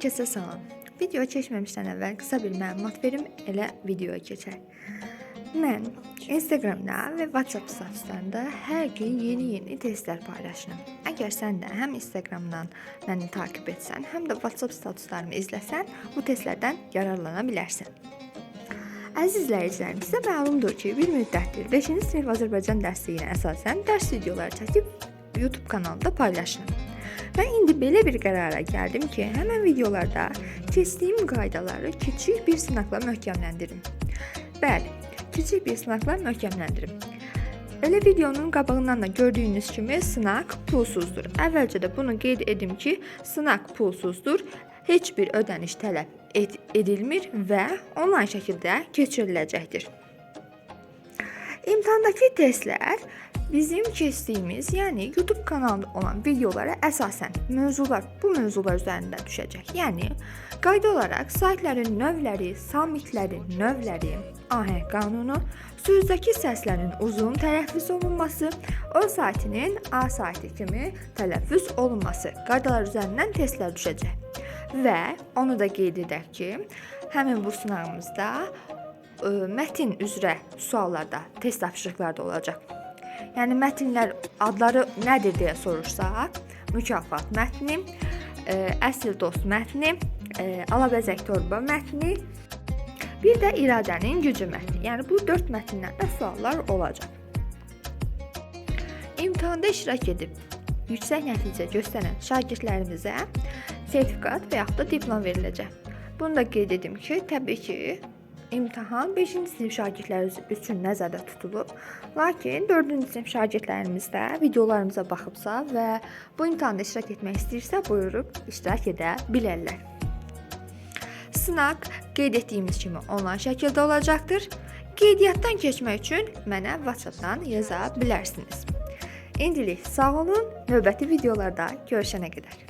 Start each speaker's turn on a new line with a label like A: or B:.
A: Hər kəsə salam. Video keçməmişdən əvvəl qısa bir məlumat verim, elə videoya keçək. Mən Instagramda və WhatsApp statuslarında hər gün yeni-yeni testlər paylaşıram. Əgər sən də həm Instagramdan məni takip etsən, həm də WhatsApp statuslarımı izləsən, bu testlərdən yararlana bilərsən. Əziz izləyicilərim, sizə məlumdur ki, bir müddətdir 5-ci sinif Azərbaycan dərsliyinə əsasən dərs videoları çəkib YouTube kanalında paylaşıram. Və indi belə bir qərara gəldim ki, həmin videolarda keçdiyim qaydaları kiçik bir sınaqla möhkəmləndirim. Bəli, kiçik bir sınaqla möhkəmləndirim. Elə videonun qabağından da gördüyünüz kimi sınaq pulsuzdur. Əvvəlcə də bunu qeyd edim ki, sınaq pulsuzdur. Heç bir ödəniş tələb ed edilmir və onlayn şəkildə keçiriləcəkdir. İmtahandakı testlər bizim keçdiyimiz, yəni YouTube kanalında olan videolara əsasən mövzular bu mövzular üzərində düşəcək. Yəni qayda olaraq saytların növləri, sammitlərin növləri, ahəng qanunu, sözdəki səslərin uzun tələffüz olunması, o saytının A sayti kimi tələffüz olunması qaydalar üzərindən testlər düşəcək. Və onu da qeyd edək ki, həmin bu sınağımızda mətn üzrə suallarda, test tapşırıqlarda olacaq. Yəni mətnlər adları nədir deyə soruşsaq, mükafat mətni, əsl dost mətni, alabəzək torba mətni, bir də iradənin gücü mətni. Yəni bu 4 mətndən də suallar olacaq. İmtahanda iştirak edib yüksək nəticə göstərən şagirdlərimizə sertifikat və yaxud da diplom veriləcək. Bunu da qeyd edim ki, təbii ki, imtahan 5-ci sinif şagirdləri üçün nəzərdə tutulub. Lakin 4-cü sinif şagirdlərimiz də videolarımıza baxıbsa və bu imtahanda iştirak etmək istəyirsə, buyurub iştirak edə bilərlər. Sınaq qeyd etdiyimiz kimi onlayn şəkildə olacaqdır. Qeydiyyatdan keçmək üçün mənə WhatsApp-dan yaza bilərsiniz. İndilik sağ olun. Növbəti videolarda görüşənə qədər.